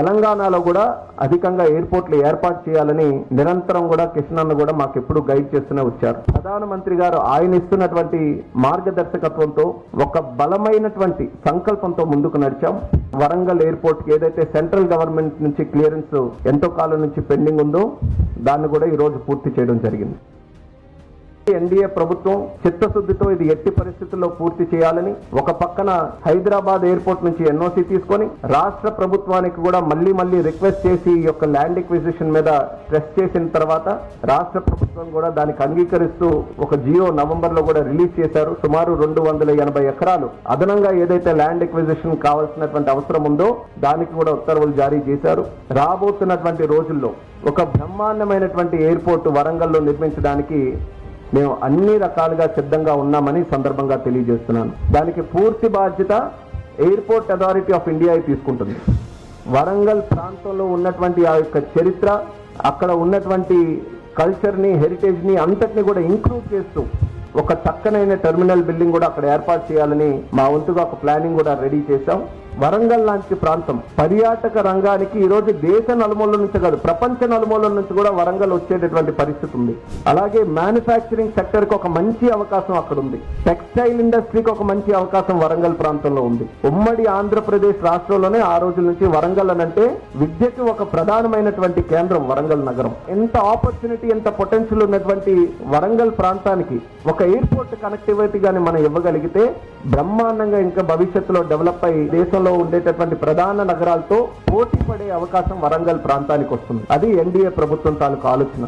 తెలంగాణలో కూడా అధికంగా ఎయిర్పోర్ట్లు ఏర్పాటు చేయాలని నిరంతరం కూడా కిషన్ కూడా మాకు ఎప్పుడు గైడ్ చేస్తూనే వచ్చారు. ప్రధానమంత్రి గారు ఆయన ఇస్తున్నటువంటి మార్గదర్శకత్వంతో ఒక బలమైనటువంటి సంకల్పంతో ముందుకు నడిచాం. వరంగల్ ఎయిర్పోర్ట్ ఏదైతే సెంట్రల్ గవర్నమెంట్ నుంచి క్లియరెన్స్ ఎంతో కాలం నుంచి పెండింగ్ ఉందో దాన్ని కూడా ఈ రోజు పూర్తి చేయడం జరిగింది. ఎన్డీఏ ప్రభుత్వం చిత్తశుద్ధితో ఇది ఎట్టి పరిస్థితుల్లో పూర్తి చేయాలని ఒక పక్కన హైదరాబాద్ ఎయిర్పోర్ట్ నుంచి ఎన్ఓసి తీసుకొని రాష్ట్ర ప్రభుత్వానికి కూడా మళ్ళీ మళ్ళీ రిక్వెస్ట్ చేసి ఈ యొక్క ల్యాండ్ ఎక్విజిషన్ మీద స్ట్రెస్ చేసిన తర్వాత రాష్ట్ర ప్రభుత్వం కూడా దానికి అంగీకరిస్తూ ఒక జియో నవంబర్లో కూడా రిలీజ్ చేశారు. సుమారు రెండు వందల ఎనభై ఎకరాలు అదనంగా ఏదైతే ల్యాండ్ ఎక్విజిషన్ కావాల్సినటువంటి అవసరం ఉందో దానికి కూడా ఉత్తర్వులు జారీ చేశారు. రాబోతున్నటువంటి రోజుల్లో ఒక బ్రహ్మాండమైనటువంటి ఎయిర్పోర్ట్ వరంగల్లో నిర్మించడానికి మేము అన్ని రకాలుగా సిద్ధంగా ఉన్నామని సందర్భంగా తెలియజేస్తున్నాను. దానికి పూర్తి బాధ్యత ఎయిర్పోర్ట్ అథారిటీ ఆఫ్ ఇండియా తీసుకుంటుంది. వరంగల్ ప్రాంతంలో ఉన్నటువంటి ఆ యొక్క చరిత్ర అక్కడ ఉన్నటువంటి కల్చర్ని హెరిటేజ్ని అంతటిని కూడా ఇంక్లూడ్ చేస్తూ ఒక చక్కనైన టెర్మినల్ బిల్డింగ్ కూడా అక్కడ ఏర్పాటు చేయాలని మా వంతుగా ఒక ప్లానింగ్ కూడా రెడీ చేశాం. వరంగల్ లాంటి ప్రాంతం. పర్యాటక రంగానికి ఈ రోజు దేశ నలుమూలల నుంచి కాదు ప్రపంచ నలుమూలల నుంచి కూడా వరంగల్ వచ్చేటటువంటి పరిస్థితి ఉంది. అలాగే మ్యానుఫ్యాక్చరింగ్ సెక్టర్కి ఒక మంచి అవకాశం అక్కడ ఉంది. టెక్స్టైల్ ఇండస్ట్రీకి ఒక మంచి అవకాశం వరంగల్ ప్రాంతంలో ఉంది. ఉమ్మడి ఆంధ్రప్రదేశ్ రాష్ట్రంలోనే ఆ రోజుల నుంచి వరంగల్ అని అంటే విద్యకు ఒక ప్రధానమైనటువంటి కేంద్రం వరంగల్ నగరం. ఎంత ఆపర్చునిటీ ఎంత పొటెన్షియల్ ఉన్నటువంటి వరంగల్ ప్రాంతానికి ఒక ఎయిర్పోర్ట్ కనెక్టివిటీ గాని మనం ఇవ్వగలిగితే బ్రహ్మాండంగా ఇంకా భవిష్యత్తులో డెవలప్ అయ్యి దేశం దేశంలో ఉండేటటువంటి ప్రధాన నగరాలతో పోటీ పడే అవకాశం వరంగల్ ప్రాంతానికి వస్తుంది. అది ఎన్డీఏ ప్రభుత్వం తాలూకు ఆలోచన.